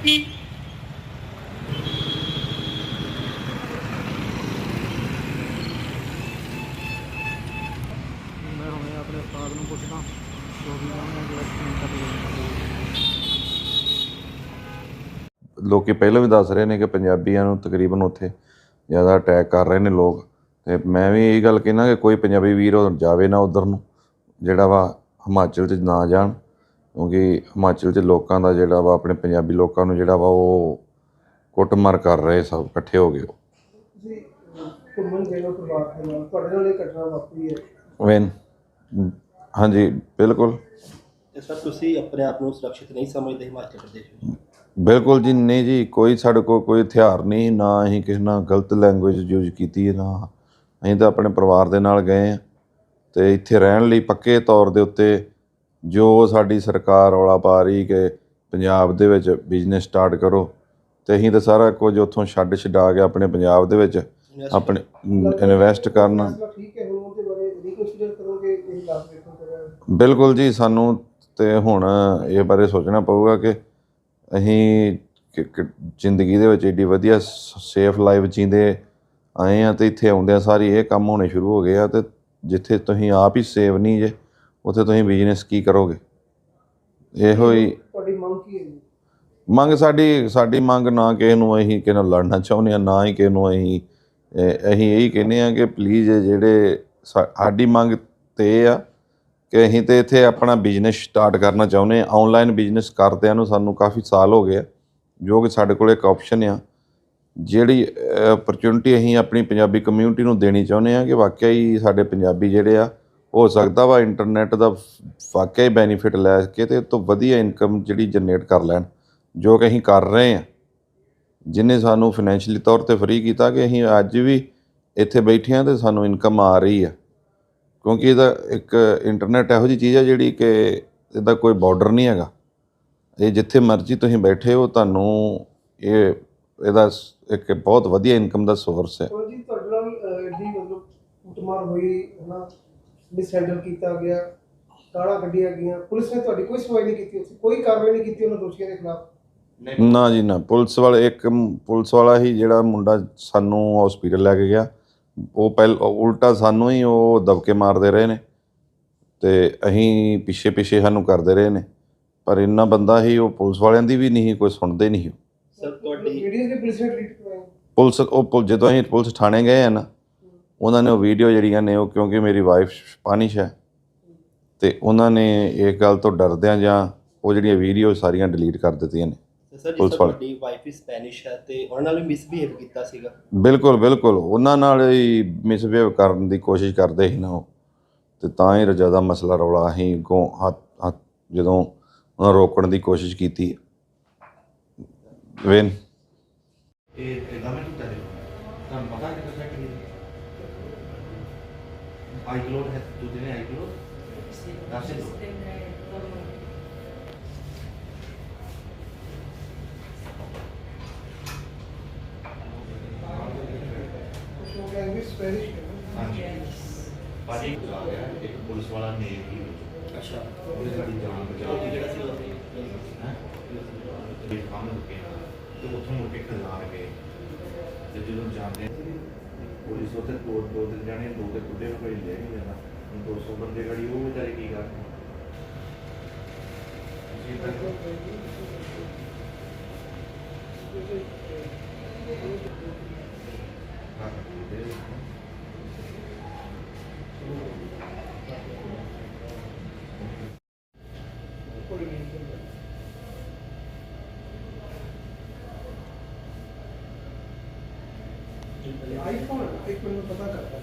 ਮੈਂ ਹੁਣੇ ਆਪਣੇ ਉਸਤਾਦ ਨੂੰ ਪੁੱਛਦਾ, ਜੋ ਵੀ ਉਹਨੇ ਜਿਹੜਾ ਲੋਕੀ ਪਹਿਲਾਂ ਵੀ ਦੱਸ ਰਹੇ ਨੇ ਕਿ ਪੰਜਾਬੀਆਂ ਨੂੰ ਤਕਰੀਬਨ ਉੱਥੇ ਜ਼ਿਆਦਾ ਅਟੈਕ ਕਰ ਰਹੇ ਨੇ ਲੋਕ। ਤੇ ਮੈਂ ਵੀ ਇਹ ਗੱਲ ਕਹਿਣਾ ਕਿ ਕੋਈ ਪੰਜਾਬੀ ਵੀਰ ਉਹ ਜਾਵੇ ਨਾ ਉਧਰ ਨੂੰ, ਜਿਹੜਾ ਵਾ ਹਿਮਾਚਲ 'ਚ ਨਾ ਜਾਣ। ਕਿਉਂਕਿ ਹਿਮਾਚਲ 'ਚ ਲੋਕਾਂ ਦਾ ਜਿਹੜਾ ਵਾ ਆਪਣੇ ਪੰਜਾਬੀ ਲੋਕਾਂ ਨੂੰ ਜਿਹੜਾ ਵਾ ਉਹ ਕੁੱਟਮਾਰ ਕਰ ਰਹੇ ਸਭ ਇਕੱਠੇ ਹੋ ਗਏ ਤੁਸੀਂ ਘੁੰਮਣ ਗਏ ਹੋ ਪਰਿਵਾਰ ਦੇ ਨਾਲ ਤੁਹਾਡੇ ਨਾਲ ਇਹ ਘਟਨਾ ਵਾਪਰੀ ਹੈ? ਵੈਨ ਹਾਂਜੀ ਬਿਲਕੁਲ। ਤੇ ਸਰ ਤੁਸੀਂ ਆਪਣੇ ਆਪ ਨੂੰ ਸੁਰੱਖਿਅਤ ਨਹੀਂ ਸਮਝਦੇ ਹਿਮਾਚਲ ਪ੍ਰਦੇਸ਼ ਵਿੱਚ? ਬਿਲਕੁਲ ਜੀ ਨਹੀਂ ਜੀ ਕੋਈ ਸਾਡੇ ਕੋਲ ਕੋਈ ਹਥਿਆਰ ਨਹੀਂ ਨਾ ਅਸੀਂ ਕਿਸੇ ਨਾਲ ਗਲਤ ਲੈਂਗੁਏਜ ਯੂਜ਼ ਕੀਤੀ ਹੈ ਨਾ ਅਸੀਂ ਤਾਂ ਆਪਣੇ ਪਰਿਵਾਰ ਦੇ ਨਾਲ ਗਏ ਆ ਤੇ ਇੱਥੇ ਰਹਿਣ ਲਈ ਪੱਕੇ ਤੌਰ ਦੇ ਉੱਤੇ ਜੋ ਸਾਡੀ ਸਰਕਾਰ ਰੌਲਾ ਪਾ ਰਹੀ ਕਿ ਪੰਜਾਬ ਦੇ ਵਿੱਚ ਬਿਜ਼ਨਸ ਸਟਾਰਟ ਕਰੋ ਤੇ ਅਸੀਂ ਤਾਂ ਸਾਰਾ ਕੁਝ ਉੱਥੋਂ ਛੱਡ ਛਡਾ ਕੇ ਆਪਣੇ ਪੰਜਾਬ ਦੇ ਵਿੱਚ ਆਪਣੇ ਇਨਵੈਸਟ ਕਰਨਾ। ਫੈਸਲਾ ਠੀਕ ਹੈ ਹੁਣ ਉਹਦੇ ਬਾਰੇ ਰੀਕਨਸੀਡਰ ਕਰੋਗੇ ਇਹ ਲਾਭ ਵੇਖੋ ਕਰਿਆ ਬਿਲਕੁਲ ਜੀ ਸਾਨੂੰ ਤੇ ਹੁਣ ਇਹ ਬਾਰੇ ਸੋਚਣਾ ਪਊਗਾ ਕਿ ਅਸੀਂ ਜ਼ਿੰਦਗੀ ਦੇ ਵਿੱਚ ਏਡੀ ਵਧੀਆ ਸੇਫ ਲਾਈਫ ਜੀਂਦੇ ਆਏ ਆ ਤੇ ਇੱਥੇ ਆਉਂਦਿਆਂ ਸਾਰੀ ਇਹ ਕੰਮ ਹੋਣੇ ਸ਼ੁਰੂ ਹੋ ਗਏ ਆ ਤੇ ਜਿੱਥੇ ਤੁਸੀਂ ਆਪ ਹੀ ਸੇਵ ਨਹੀਂ ਜੇ ਉੱਥੇ ਤੁਸੀਂ ਬਿਜ਼ਨਸ ਕੀ ਕਰੋਗੇ? ਇਹੋ ਹੀ ਤੁਹਾਡੀ ਮੰਗ ਕੀ ਹੈ ਮੰਗ ਸਾਡੀ ਸਾਡੀ ਮੰਗ ਨਾ ਕਿਸੇ ਨੂੰ ਅਸੀਂ ਕਿਸੇ ਨਾਲ ਲੜਨਾ ਚਾਹੁੰਦੇ ਆ ਨਾ ਹੀ ਕਿਸੇ ਨੂੰ ਅਸੀਂ ਅਸੀਂ ਇਹੀ ਕਹਿੰਦੇ ਆ ਕਿ ਪਲੀਜ਼ ਜਿਹੜੇ ਸਾਡੀ ਮੰਗ ਤੇ ਆ ਕਿ ਅਸੀਂ ਤੇ ਇੱਥੇ ਆਪਣਾ ਬਿਜ਼ਨਸ ਸਟਾਰਟ ਕਰਨਾ ਚਾਹੁੰਦੇ ਆ ਆਨਲਾਈਨ ਬਿਜ਼ਨਸ ਕਰਦਿਆਂ ਨੂੰ ਸਾਨੂੰ ਕਾਫੀ ਸਾਲ ਹੋ ਗਏ ਆ ਜੋ ਕਿ ਸਾਡੇ ਕੋਲ ਇੱਕ ਆਪਸ਼ਨ ਆ। ਜਿਹੜੀ ਓਪਰਚੁਨਿਟੀ ਅਸੀਂ ਆਪਣੀ ਪੰਜਾਬੀ ਕਮਿਊਨਿਟੀ ਨੂੰ ਦੇਣੀ ਚਾਹੁੰਦੇ ਆ ਕਿ ਵਾਕਿਆ ਹੀ ਸਾਡੇ ਪੰਜਾਬੀ ਜਿਹੜੇ ਆ ਹੋ ਸਕਦਾ ਵਾ ਇੰਟਰਨੈਟ ਦਾ ਵਾਕਿਆ ਹੀ ਬੈਨੀਫਿਟ ਲੈ ਕੇ ਤੇ ਇਹ ਤੋਂ ਵਧੀਆ ਇਨਕਮ ਜਿਹੜੀ ਜਨਰੇਟ ਕਰ ਲੈਣ, ਜੋ ਕਿ ਅਸੀਂ ਕਰ ਰਹੇ ਹਾਂ। ਜਿਨੇ ਸਾਨੂੰ ਫਾਈਨੈਂਸ਼ੀਅਲੀ ਤੌਰ ਤੇ ਫਰੀ ਕੀਤਾ ਕਿ ਅਸੀਂ ਅੱਜ ਵੀ ਇੱਥੇ ਬੈਠੇ ਹਾਂ ਤੇ ਸਾਨੂੰ ਇਨਕਮ ਆ ਰਹੀ ਆ। ਕਿਉਂਕਿ ਇਹਦਾ ਇੱਕ ਇੰਟਰਨੈਟ ਇਹੋ ਜਿਹੀ ਚੀਜ਼ ਆ ਜਿਹੜੀ ਕਿ ਇਹਦਾ ਕੋਈ ਬਾਰਡਰ ਨਹੀਂ ਹੈਗਾ। ਇਹ ਜਿੱਥੇ ਮਰਜ਼ੀ ਤੁਸੀਂ ਬੈਠੇ ਹੋ, ਤੁਹਾਨੂੰ ਇਹ, ਇਹਦਾ ਇੱਕ ਬਹੁਤ ਵਧੀਆ ਇਨਕਮ ਦਾ ਸੋਰਸ ਹੈ। ਜੀ ਤੁਹਾਡੇ ਨਾਲ ਐਡੀ ਮਤਲਬ ਕੁੱਟਮਾਰ ਹੋਈ, ਹਨਾ? ਮਿਸਹੈਂਡਲ ਕੀਤਾ ਗਿਆ ਗਾਲਾਂ ਕੱਢੀਆਂ ਗਈਆਂ। ਪੁਲਿਸ ਨੇ ਤੁਹਾਡੀ ਕੋਈ ਸੁਣਵਾਈ ਨਹੀਂ ਕੀਤੀ ਉੱਥੇ ਕੋਈ ਕਾਰਵਾਈ ਨਹੀਂ ਕੀਤੀ ਉਹਨਾਂ ਦੋਸ਼ੀਆਂ ਦੇ ਖਿਲਾਫ? ਨਾ ਜੀ ਨਾ। ਪੁਲਿਸ ਵਾਲੇ ਇੱਕ ਪੁਲਿਸ ਵਾਲਾ ਹੀ ਜਿਹੜਾ ਮੁੰਡਾ ਸਾਨੂੰ ਹਸਪੀਟਲ ਲੈ ਕੇ ਗਿਆ ਉਹ ਪਹਿਲ ਉਲਟਾ ਸਾਨੂੰ ਹੀ ਉਹ ਦਬਕੇ ਮਾਰਦੇ ਰਹੇ ਨੇ ਤੇ ਅਸੀਂ ਪਿੱਛੇ ਪਿੱਛੇ ਸਾਨੂੰ ਕਰਦੇ ਰਹੇ ਨੇ। ਪਰ ਇੰਨਾ ਬੰਦਾ ਹੀ ਉਹ ਪੁਲਿਸ ਵਾਲਿਆਂ ਦੀ ਵੀ ਨਹੀਂ ਕੋਈ ਸੁਣਦੇ ਨਹੀਂ। ਸਰ ਤੁਹਾਡੀ ਦੇ ਪੁਲਿਸ ਨੇ ਪੁਲਿਸ ਉਹ ਪੁਲ- ਜਦੋਂ ਅਸੀਂ ਪੁਲਿਸ ਥਾਣੇ ਗਏ ਆ ਨਾ ਉਹਨਾਂ ਨੇ ਉਹ ਵੀਡੀਓ ਜਿਹੜੀਆਂ ਨੇ ਉਹ ਕਿਉਂਕਿ ਮੇਰੀ ਵਾਈਫ ਸਪੈਨਿਸ਼ ਹੈ ਤੇ ਉਹਨਾਂ ਨੇ ਇਹ ਗੱਲ ਤੋਂ ਡਰਦਿਆਂ ਜਾਂ ਉਹ ਜਿਹੜੀਆਂ ਵੀਡੀਓ ਸਾਰੀਆਂ ਡਿਲੀਟ ਕਰ ਦਿੱਤੀਆਂ ਨੇ ਸਰ ਵਾਲੇ। ਤੁਹਾਡੀ ਵਾਈਫ ਹੀ ਸਪੈਨਿਸ਼ ਹੈ ਤੇ ਉਹਨਾਂ ਨਾਲ ਵੀ ਮਿਸਬੀਹੇਵ ਕੀਤਾ ਸੀਗਾ? ਬਿਲਕੁਲ ਬਿਲਕੁਲ। ਉਹਨਾਂ ਨਾਲ ਹੀ ਮਿਸਬਿਹੇਵ ਕਰਨ ਦੀ ਕੋਸ਼ਿਸ਼ ਕਰਦੇ ਸੀ ਨਾ ਉਹ। ਤੇ ਤਾਂ ਹੀ ਜ਼ਿਆਦਾ ਮਸਲਾ ਰੌਲਾ ਅਸੀਂ ਅੱਗੋਂ ਹੱਥ ਹੱਥ ਜਦੋਂ ਉਹਨਾਂ ਰੋਕਣ ਦੀ ਕੋਸ਼ਿਸ਼ ਕੀਤੀ। ਵੇਨ? ਇਹ ਇਦਾਂ ਮੈਂ ਤੁਹਾਨੂੰ ਪਤਾ ਕਿ ਤੁਸੀਂ ਕਿ ਆਈ ਕਲੋਡ ਹੈ ਦੂਜੇ ਨੇ ਆਈ ਕਲੋਡ ਦੱਸ ਦਿਓ ਉਹ ਲੈਂਗੁਏਜ ਸਪੈਨਿਸ਼ ਹੈ ਹਾਂਜੀ ਪਾਜੀ ਆ ਗਿਆ ਇੱਕ ਪੁਲਿਸ ਵਾਲਾ ਨੇ ਹੀ ਪੁਲਿਸ ਉੱਥੇ ਦੋ ਦੋ ਤਿੰਨ ਜਾਣੇ ਦੋ ਤੇ ਬੁੱਢੇ ਨੂੰ ਕੋਈ ਲੈ ਨਹੀਂ ਜਾਂਦਾ। ਹੁਣ 200 ਬੰਦੇ ਗੜੀ ਉਹ ਵਿਚਾਰੇ ਕੀ ਕਰਦੇ ਤੁਸੀਂ ਤਾਂ ਕੋਈ ਨਹੀਂ ਆਈਫੋਨ ਇੱਕ ਮੈਨੂੰ ਪਤਾ ਕਰਦਾ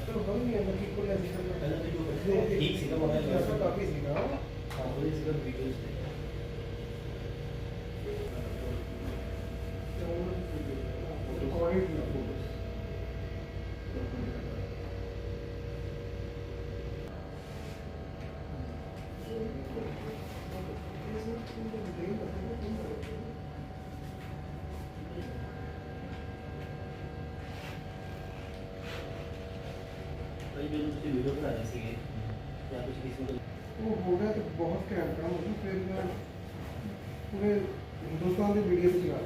ਚਲੋ ਹੋ ਨਹੀਂ ਅੰਦਰ ਕੀ ਕੋਈ ਐਸੀ ਗੱਲ ਠੀਕ ਸੀਗਾ ਮੋਬਾਈਲ ਕਾਫੀ ਸੀਗਾ ਹਾਂ ਉਹਦੀ ਸੀਗਾ ਵੀਡੀਓਜ਼ ਤੇ ਭਾਈ ਜਦੋਂ ਤੁਸੀਂ ਵੀਡੀਓ ਬਣਾਏ ਸੀਗੇ ਜਾਂ ਤੁਸੀਂ ਕਿਸੇ ਨੂੰ ਉਹ ਹੋ ਗਿਆ ਤੇ ਬਹੁਤ ਘੈਂਟ ਕੰਮ ਹੋ ਗਿਆ ਫਿਰ ਮੈਂ ਪੂਰੇ ਹਿੰਦੁਸਤਾਨ ਦੀ ਵੀਡੀਓ ਵਿੱਚ ਲਾ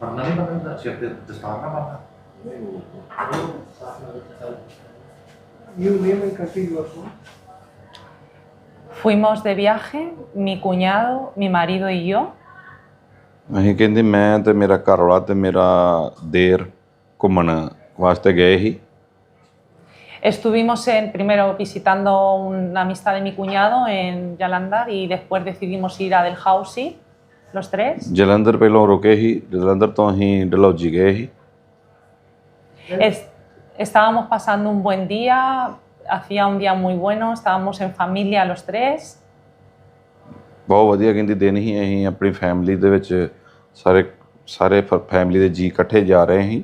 ਪਰਨਾ ਨਹੀਂ ਬੰਨਦਾ ਸਿਰ ਤੇ ਦਸਤਾਰ ਨਾ ਬੰਨਦਾ you name and country you are from Fuimos de viaje, mi cuñado, mi marido y yo. ਅਸੀਂ ਕਹਿੰਦੇ ਮੈਂ ਤੇ ਮੇਰਾ ਘਰ ਵਾਲਾ ਤੇ ਮੇਰਾ ਦੇਰ ਘੁੰਮਣ ਵਾਸਤੇ ਗਏ ਸੀ Estuvimos en, primero visitando una amistad de mi cuñado en Yalandar y después decidimos ir a Delhousie, los tres. Jalandhar ਪਹਿਲਾਂ ਰੁਕੇ ਸੀ ਜਲੰਧਰ ਤੋਂ ਅਸੀਂ ਡਲਹੌਜੀ ਗਏ ਸੀ Es- estábamos pasando un buen día, hacía un día muy bueno, estábamos en familia los tres. ਬਹੁਤ ਵਧੀਆ ਕਹਿੰਦੀ ਦਿਨ ਹੀ ਅਸੀਂ ਆਪਣੀ ਫੈਮਿਲੀ ਦੇ ਵਿੱਚ ਸਾਰੇ ਸਾਰੇ ਫੈਮਿਲੀ ਦੇ ਜੀ ਇਕੱਠੇ ਜਾ ਰਹੇ ਸੀ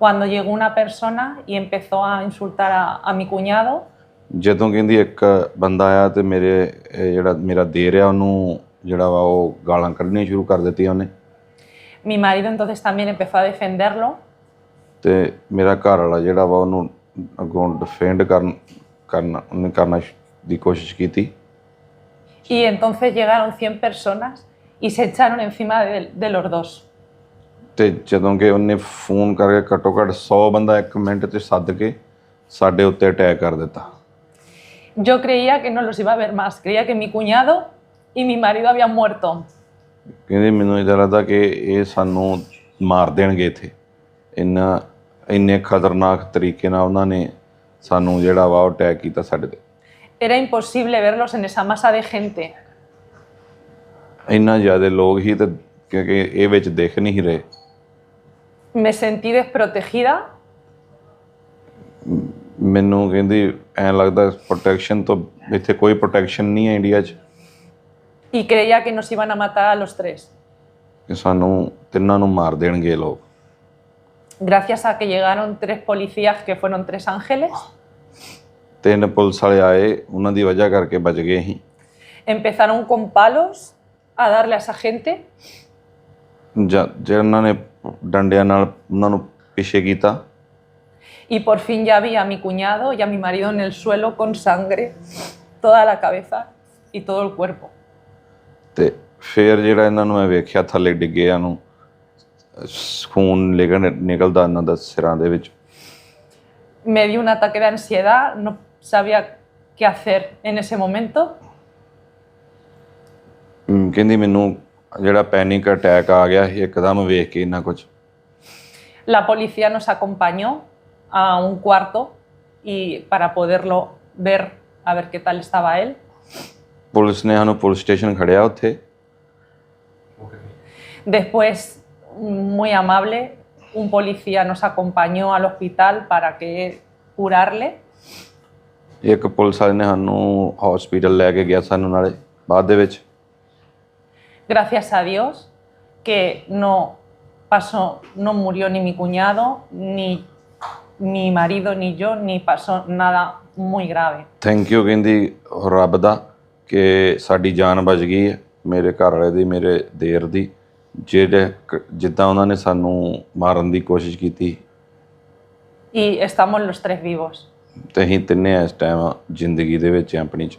Cuando llegó una persona y empezó a insultar a, a mi cuñado, ਜਦੋਂ ਕਹਿੰਦੀ ਇੱਕ ਬੰਦਾ ਆਇਆ ਤੇ ਮੇਰੇ ਇਹ ਜਿਹੜਾ ਮੇਰਾ ਦੇਰ ਆ ਉਹਨੂੰ ਜਿਹੜਾ ਵਾ ਉਹ ਗਾਲਾਂ ਕੱਢਣੀਆਂ ਸ਼ੁਰੂ ਕਰ ਦਿੱਤੀਆਂ ਉਹਨੇ mi marido entonces también empezó a defenderlo ਤੇ ਮੇਰਾ ਘਰ ਵਾਲਾ ਜਿਹੜਾ ਵਾ ਉਹਨੂੰ ਅੱਗੋਂ ਡਿਫੈਂਡ ਕਰਨ ਕਰਨਾ ਉਹਨੇ ਕਰਨਾ ਸ਼- ਦੀ ਕੋਸ਼ਿਸ਼ ਕੀਤੀ y entonces llegaron 100 personas y se echaron encima de, de los dos. ਤੇ ਜਦੋਂ ਕਿ ਉਹਨੇ ਫੋਨ ਕਰਕੇ ਘੱਟੋ ਘੱਟ 100 ਬੰਦਾ ਇੱਕ ਮਿੰਟ 'ਚ ਸੱਦ ਕੇ ਸਾਡੇ ਉੱਤੇ ਅਟੈਕ ਕਰ ਦਿੱਤਾ। Yo creía que no los iba a ver más, creía que mi cuñado y mi marido habían muerto. ਕਹਿੰਦੇ ਮੈਨੂੰ ਇਦਾਂ ਲੱਗਦਾ ਕਿ ਇਹ ਸਾਨੂੰ ਮਾਰ ਦੇਣਗੇ ਇੱਥੇ। ਇੰਨਾ ਇੰਨੇ ਖਤਰਨਾਕ ਤਰੀਕੇ ਨਾਲ ਉਹਨਾਂ ਨੇ ਸਾਨੂੰ ਜਿਹੜਾ ਵਾ ਉਹ ਅਟੈਕ ਕੀਤਾ ਸਾਡੇ ਤੇ। Era imposible verlos en esa masa de gente. ਇੰਨਾ ਜ਼ਿਆਦਾ ਲੋਕ ਹੀ ਤੇ ਕਿਉਂਕਿ ਇਹ ਵਿੱਚ ਦਿਖ ਨਹੀਂ ਰਹੇ। Me sentí desprotegida ਮੈਨੂੰ ਕਹਿੰਦੀ ਐਂ ਲੱਗਦਾ ਪ੍ਰੋਟੈਕਸ਼ਨ ਤੋਂ ਇੱਥੇ ਕੋਈ ਪ੍ਰੋਟੈਕਸ਼ਨ ਨਹੀਂ ਹੈ ਇੰਡੀਆ 'ਚ y creía que nos iban a matar a los tres. ਕਿ ਸਾਨੂੰ ਤਿੰਨਾਂ ਨੂੰ ਮਾਰ ਦੇਣਗੇ ਇਹ ਲੋਕ Gracias a que llegaron tres policías que fueron tres ángeles, ਤਿੰਨ ਪੁਲਿਸ ਵਾਲੇ ਆਏ ਉਹਨਾਂ ਦੀ ਵਜ੍ਹਾ ਕਰਕੇ ਬਚ ਗਏ ਅਸੀਂ empezaron con palos a darle a esa gente ਜਾਂ ਜਿਹਨਾਂ ਨੇ ਡੰਡਿਆਂ ਨਾਲ ਉਹਨਾਂ ਨੂੰ ਪਿੱਛੇ ਕੀਤਾ y por fin ya vi a mi cuñado y a mi marido en el suelo con sangre, toda la cabeza y todo el cuerpo. ਤੇ ਫਿਰ ਜਿਹੜਾ ਇਹਨਾਂ ਨੂੰ ਮੈਂ ਵੇਖਿਆ ਥੱਲੇ ਡਿੱਗਿਆਂ ਨੂੰ ਸ- ਖੂਨ ਨਿਕਲ ਨਿਕਲਦਾ ਇਹਨਾਂ ਦਾ ਸਿਰਾਂ ਦੇ ਵਿੱਚ Me dio un ataque de ansiedad, no sabía qué hacer en ese momento. ਹਮ, ਕਹਿੰਦੀ ਮੈਨੂੰ ਜਿਹੜਾ ਪੈਨਿਕ ਅਟੈਕ ਆ ਗਿਆ ਸੀ ਇੱਕਦਮ ਵੇਖ ਕੇ ਇੰਨਾ ਕੁਝ La policía nos acompañó a un cuarto y para poderlo ver, a ver qué tal estaba él. Police ਨੇ ਸਾਨੂੰ ਪੁਲਿਸ ਸਟੇਸ਼ਨ ਖੜਿਆ ਉੱਥੇ Después, muy amable, un policía nos acompañó al hospital para que curarle. ਇੱਕ police ਵਾਲੇ ਨੇ ਸਾਨੂੰ hospital ਲੈ ਕੇ ਗਿਆ ਸਾਨੂੰ ਨਾਲੇ ਬਾਅਦ ਦੇ ਵਿੱਚ Gracias a Dios que no pasó, no murió ni mi cuñado, ni mi marido, ni yo, ni pasó nada muy grave. Thank you ਕਹਿੰਦੀ ਰੱਬ ਦਾ ਕਿ ਸਾਡੀ ਜਾਨ ਬਚ ਗਈ ਹੈ ਮੇਰੇ ਘਰ ਵਾਲੇ ਦੀ ਮੇਰੇ ਦੇਰ ਦੀ ਜਿਹੜੇ ਕ- ਜਿੱਦਾਂ ਉਹਨਾਂ ਨੇ ਸਾਨੂੰ ਮਾਰਨ ਦੀ ਕੋਸ਼ਿਸ਼ ਕੀਤੀ Y estamos los tres vivos. ਤੇ ਅਸੀਂ ਤਿੰਨੇ ਇਸ ਟਾਈਮ ਜ਼ਿੰਦਗੀ ਦੇ ਵਿੱਚ ਹਾਂ ਆਪਣੀ ਚ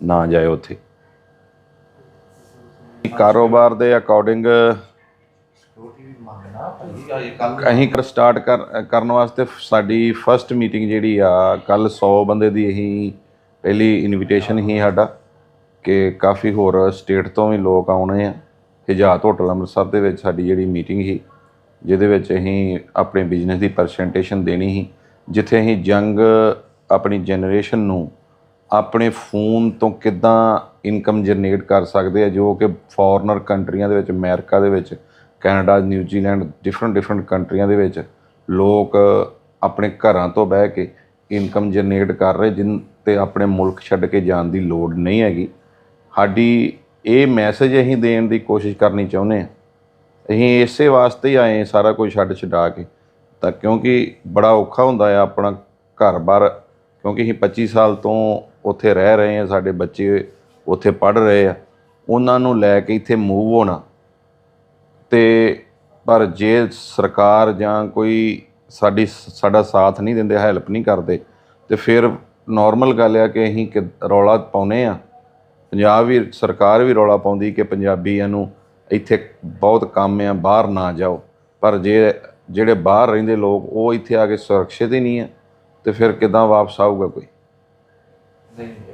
ਨਾ ਜਾਏ ਉੱਥੇ। ਕਾਰੋਬਾਰ ਦੇ ਅਕੋਰਡਿੰਗ ਅਸੀਂ ਕਰ ਸਟਾਰਟ ਕਰ ਕਰਨ ਵਾਸਤੇ ਸਾਡੀ ਫਰਸਟ ਮੀਟਿੰਗ ਜਿਹੜੀ ਆ ਕੱਲ 100 ਬੰਦੇ ਦੀ ਅਸੀਂ ਪਹਿਲੀ ਇਨਵੀਟੇਸ਼ਨ ਹੀ ਸਾਡਾ ਕਿ ਕਾਫੀ ਹੋਰ ਸਟੇਟ ਤੋਂ ਵੀ ਲੋਕ ਆਉਣੇ ਆ। ਹਿਜਾਤ ਹੋਟਲ ਅੰਮ੍ਰਿਤਸਰ ਦੇ ਵਿੱਚ ਸਾਡੀ ਜਿਹੜੀ ਮੀਟਿੰਗ ਸੀ ਜਿਹਦੇ ਵਿੱਚ ਅਸੀਂ ਆਪਣੇ ਬਿਜ਼ਨਸ ਦੀ ਪ੍ਰੈਜੈਂਟੇਸ਼ਨ ਦੇਣੀ ਸੀ। ਜਿੱਥੇ ਅਸੀਂ ਯੰਗ ਆਪਣੀ ਜਨਰੇਸ਼ਨ ਨੂੰ ਆਪਣੇ ਫੋਨ ਤੋਂ ਕਿੱਦਾਂ ਇਨਕਮ ਜਨਰੇਟ ਕਰ ਸਕਦੇ ਆ, ਜੋ ਕਿ ਫੋਰਨਰ ਕੰਟਰੀਆਂ ਦੇ ਵਿੱਚ, ਅਮਰੀਕਾ ਦੇ ਵਿੱਚ, ਕੈਨੇਡਾ ਨਿਊਜ਼ੀਲੈਂਡ ਡਿਫਰੈਂਟ ਡਿਫਰੈਂਟ ਕੰਟਰੀਆਂ ਦੇ ਵਿੱਚ ਲੋਕ ਆਪਣੇ ਘਰਾਂ ਤੋਂ ਬਹਿ ਕੇ ਇਨਕਮ ਜਨਰੇਟ ਕਰ ਰਹੇ, ਜਿਨ ਤੇ ਆਪਣੇ ਮੁਲਕ ਛੱਡ ਕੇ ਜਾਣ ਦੀ ਲੋੜ ਨਹੀਂ ਹੈਗੀ। ਸਾਡੀ ਇਹ ਮੈਸੇਜ ਅਸੀਂ ਦੇਣ ਦੀ ਕੋਸ਼ਿਸ਼ ਕਰਨੀ ਚਾਹੁੰਦੇ ਹਾਂ ਅਸੀਂ ਇਸੇ ਵਾਸਤੇ ਹੀ ਆਏ ਸਾਰਾ ਕੁਝ ਛੱਡ ਛਡਾ ਕੇ। ਤਾਂ ਕਿਉਂਕਿ ਬੜਾ ਔਖਾ ਹੁੰਦਾ ਆ ਆਪਣਾ ਘਰ-ਬਾਰ, ਕਿਉਂਕਿ ਅਸੀਂ 25 ਸਾਲ ਤੋਂ ਉੱਥੇ ਰਹਿ ਰਹੇ ਆ, ਸਾਡੇ ਬੱਚੇ ਉੱਥੇ ਪੜ੍ਹ ਰਹੇ ਆ। ਉਹਨਾਂ ਨੂੰ ਲੈ ਕੇ ਇੱਥੇ ਮੂਵ ਹੋਣਾ। ਤੇ ਪਰ ਜੇ ਸਰਕਾਰ ਜਾਂ ਕੋਈ ਸਾਡੀ, ਸਾਡਾ ਸਾਥ ਨਹੀਂ ਦਿੰਦੇ ਹੈਲਪ ਨਹੀਂ ਕਰਦੇ, ਤੇ ਫਿਰ ਨਾਰਮਲ ਗੱਲ ਆ ਕਿ ਅਸੀਂ ਕਿ ਰੌਲਾ ਪਾਉਨੇ ਆ। ਪੰਜਾਬ ਵੀ, ਸਰਕਾਰ ਵੀ ਰੌਲਾ ਪਾਉਂਦੀ ਕਿ ਪੰਜਾਬੀਆਂ ਨੂੰ ਇੱਥੇ ਬਹੁਤ ਕੰਮ ਆ, ਬਾਹਰ ਨਾ ਜਾਓ। ਪਰ ਜੇ, ਜਿਹੜੇ ਬਾਹਰ ਰਹਿੰਦੇ ਲੋਕ, ਉਹ ਇੱਥੇ ਆ ਕੇ ਸੁਰੱਖਿਅਤ ਹੀ ਨਹੀਂ ਆ। ਤੇ ਫਿਰ ਕਿਦਾਂ ਵਾਪਸ ਆਊਗਾ ਕੋਈ? ਨਹੀਂ